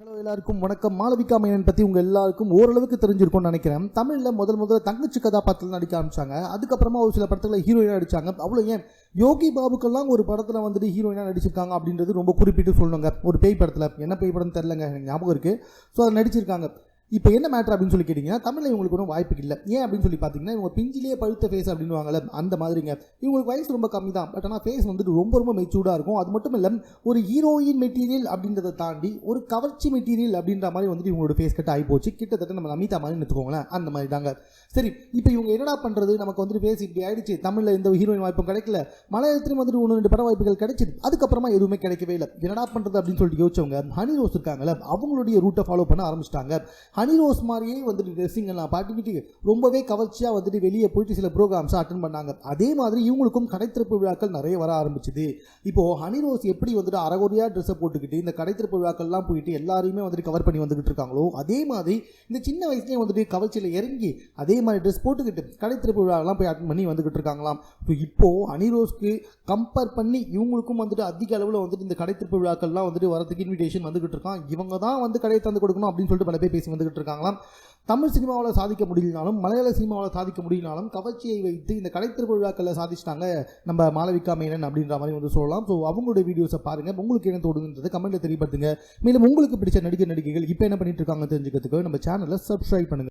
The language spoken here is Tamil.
ஹலோ எல்லாருக்கும் வணக்கம். மாளவிகா மேனன் பற்றி உங்கள் எல்லாருக்கும் ஓரளவுக்கு தெரிஞ்சிருக்கும்னு நினைக்கிறேன். தமிழில் முதல் முதல்ல தங்கச்சி கதாபாத்திரத்தில் நடிக்க ஆரம்பிச்சாங்க. அதுக்கப்புறமா ஒரு சில படத்தில் ஹீரோயினாக நடிச்சாங்க. அவ்வளோ ஏன்? யோகி பாபுக்கெல்லாம் ஒரு படத்தில் வந்துட்டு ஹீரோயினாக நடிச்சிருக்காங்க அப்படின்றது ரொம்ப குறிப்பிட்டு சொல்லணுங்க. ஒரு பேய் படத்தில். என்ன பேய் படம் தெரிலங்க எனக்கு ஞாபகம் இருக்குது ஸோ அதை நடிச்சிருக்காங்க. இப்போ என்ன மேட்ரு அப்படின்னு சொல்லி கேட்டிங்கன்னா தமிழில் இவங்களுக்கு ஒன்றும் வாய்ப்பு இல்லை. ஏன் அப்படின்னு சொல்லி பார்த்தீங்கன்னா இவங்க பிஞ்சிலேயே பழுத்த ஃபேஸ் அப்படின்வாங்கல்ல அந்த மாதிரிங்க. இவங்களுக்கு வயசு ரொம்ப கம்மி தான். பட் ஆனால் ஃபேஸ் வந்துட்டு ரொம்ப ரொம்ப மெச்சூர்டாக இருக்கும். அது மட்டும் இல்லை ஒரு ஹீரோயின் மெட்டீரியல் அப்படின்றத தாண்டி ஒரு கவர்ச்சி மெட்டீரியல் அப்படின்ற மாதிரி வந்துட்டு இவங்களோட ஃபேஸ் கட் ஆகி போச்சு. கிட்டத்தட்ட நம்ம அமிதா மாதிரி எடுத்துக்கோங்களேன். அந்த மாதிரி தாங்க. சரி இப்போ இவங்க என்னடா பண்ணுறது நமக்கு வந்துட்டு ஃபேஸ் இப்படி ஆயிடுச்சு. தமிழில் எந்த ஹீரோயின் வாய்ப்பும் கிடைக்கல. மலையாளத்திலும் வந்துட்டு ஒன்று ரெண்டு பட வாய்ப்புகள் கிடைச்சிது. அதுக்கப்புறமா எதுவுமே கிடைக்கவே இல்லை. என்னடா பண்ணுறது அப்படின்னு சொல்லிட்டு யோசிச்சவங்க ஹனி ரோஸ் இருக்காங்கல்ல அவங்களுடைய ரூட்டை ஃபாலோ பண்ண ஆரம்பிச்சிட்டாங்க. அனிரோஸ் மாதிரியே வந்துட்டு ட்ரெஸ்ஸிங் எல்லாம் ரொம்பவே கவர்ச்சியாக வந்துட்டு வெளியே போயிட்டு சில ப்ரோக்ராம்ஸ் அட்டன் பண்ணாங்க. அதே மாதிரி இவங்களுக்கும் கடைத்திறப்பு விழாக்கள் நிறைய வர ஆரம்பிச்சுது. இப்போது ஹனிரோஸ் எப்படி வந்துட்டு அறகுறையாக ட்ரெஸ்ஸை போட்டுக்கிட்டு இந்த கடைத்திறப்பு விழாக்கள்லாம் போயிட்டு எல்லாரையுமே வந்துட்டு கவர் பண்ணி வந்துகிட்டு இருக்காங்களோ அதே மாதிரி இந்த சின்ன வயசுலேயே வந்துட்டு கவர்ச்சியில் இறங்கி அதே மாதிரி ட்ரெஸ் போட்டுக்கிட்டு கடைத்திறப்பு விழாலாம் போய் அட்டன் பண்ணி வந்துகிட்டு இருக்காங்களாம். ஸோ இப்போது அனிரோஸ்க்கு கம்பேர் பண்ணி இவங்களுக்கும் வந்துட்டு அதிக அளவில் வந்துட்டு இந்த கடைத்திறப்பு விழாக்கள்லாம் வந்துட்டு வரதுக்கு இன்விடேஷன் வந்துகிட்டு இருக்கான். இவங்க தான் வந்து கடையை தந்து கொடுக்கணும் அப்படின்னு சொல்லிட்டு பல பேர் பேசி வந்துகிட்டு இருக்காங்களாம் தமிழ் சினிமாவில் சாதிக்க முடியலனாலும் மலையாள சினிமாவில் சாதிக்க முடியலனாலும் கவர்ச்சியை வைத்து இந்த கலைத்திருப்பு விழாக்களில் சாதிச்சிட்டாங்க நம்ம மாளவிகா மேனன் அப்படின்ற மாதிரி வந்து சொல்லலாம். ஸோ அவங்களுடைய வீடியோஸை பாருங்கள் உங்களுக்கு என்ன தோணுன்றது கமெண்ட்டில் தெரியப்படுத்துங்க மேலும் உங்களுக்கு பிடிச்ச நடிகர் நடிகைகள் இப்போ என்ன பண்ணிட்டு இருக்காங்க தெரிஞ்சுக்கிறதுக்கு நம்ம சேனலை சப்ஸ்கிரைப் பண்ணுங்கள்